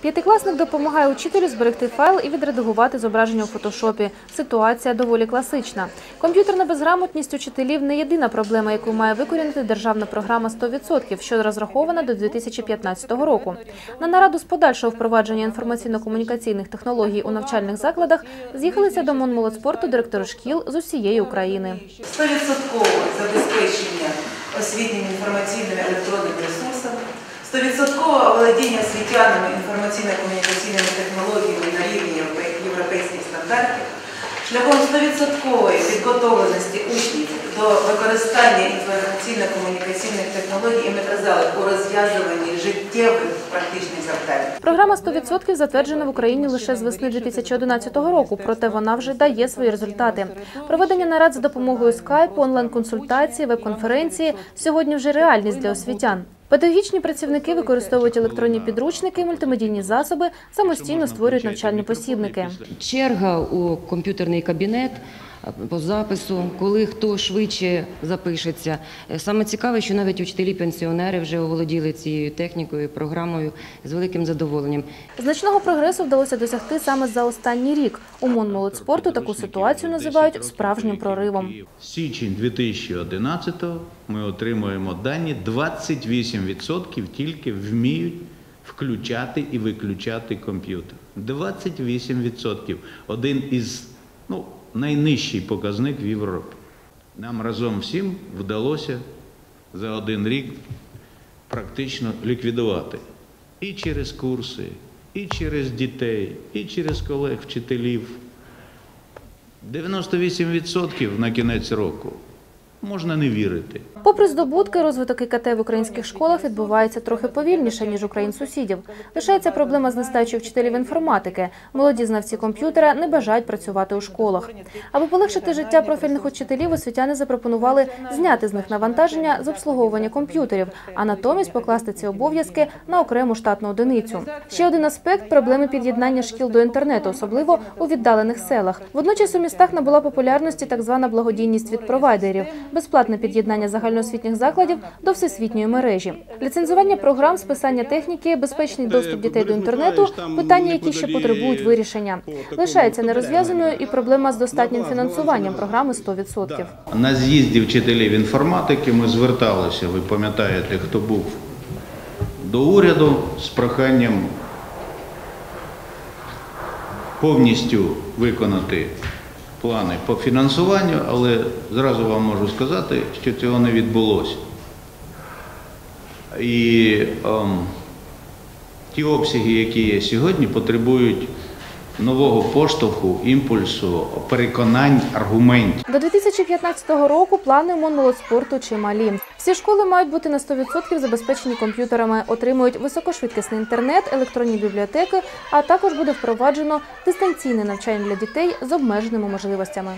П'ятикласник допомагає учителю зберегти файл і відредагувати зображення у фотошопі. Ситуація доволі класична. Комп'ютерна безграмотність учителів не єдина проблема, яку має викорінити державна програма «100%», що розрахована до 2015 року. На нараду з подальшого впровадження інформаційно-комунікаційних технологій у навчальних закладах з'їхалися до Монмолодспорту директори шкіл з усієї України. 100% забезпечення освітніми інформаційними електронними ресурсами, 100% оволодіння освітянами інформаційно-комунікаційними технологіями на рівні європейських стандартів, шляхом 100% підготовленості учнів до використання інформаційно-комунікаційних технологій, і ми у розв'язуванні життєвих практичних завдань. Програма «100% затверджена в Україні лише з весни 2011 року, проте вона вже дає свої результати. Проведення нарад за допомогою скайпу, онлайн-консультації, веб-конференції сьогодні вже реальність для освітян. Педагогічні працівники використовують електронні підручники, мультимедійні засоби, самостійно створюють навчальні посібники. черга у комп'ютерний кабінет по запису, коли хто швидше запишеться. Е, Саме цікаве, що навіть учителі-пенсіонери вже оволоділи цією технікою, програмою з великим задоволенням. Значного прогресу вдалося досягти саме за останній рік. У Монмолодспорту таку ситуацію називають справжнім проривом. Січень 2011-го ми отримуємо дані 28% тільки вміють включати і виключати комп'ютер. 28%. Один із ну, найнижчий показник в Європі. Нам разом всім вдалося за один рік практично ліквідувати і через курси, і через дітей, і через колег вчителів. 98% на кінець року. Можна не вірити. Попри здобутки, розвиток ІКТ в українських школах відбувається трохи повільніше ніж у країн сусідів. Лишається проблема з нестачою вчителів інформатики. Молоді знавці комп'ютера не бажають працювати у школах. Аби полегшити життя профільних учителів, освітяни запропонували зняти з них навантаження з обслуговування комп'ютерів, а натомість покласти ці обов'язки на окрему штатну одиницю. Ще один аспект проблеми під'єднання шкіл до інтернету, особливо у віддалених селах. Водночас у містах набула популярності так звана благодійність від провайдерів, безплатне під'єднання загальноосвітніх закладів до всесвітньої мережі. Ліцензування програм, списання техніки, безпечний доступ дітей до інтернету питання, які ще потребують вирішення. Лишається нерозв'язаною і проблема з достатнім фінансуванням програми «100%». На з'їзді вчителів інформатики ми зверталися, ви пам'ятаєте, хто був до уряду з проханням повністю виконати плани по фінансуванню, але зразу вам можу сказати, що цього не відбулося. І ем, ті обсяги, які є сьогодні, потребують нового поштовху, імпульсу, переконань, аргументів. До 2015 року плани Монмолодспорту чималі. Всі школи мають бути на 100% забезпечені комп'ютерами, отримують високошвидкісний інтернет, електронні бібліотеки, а також буде впроваджено дистанційне навчання для дітей з обмеженими можливостями.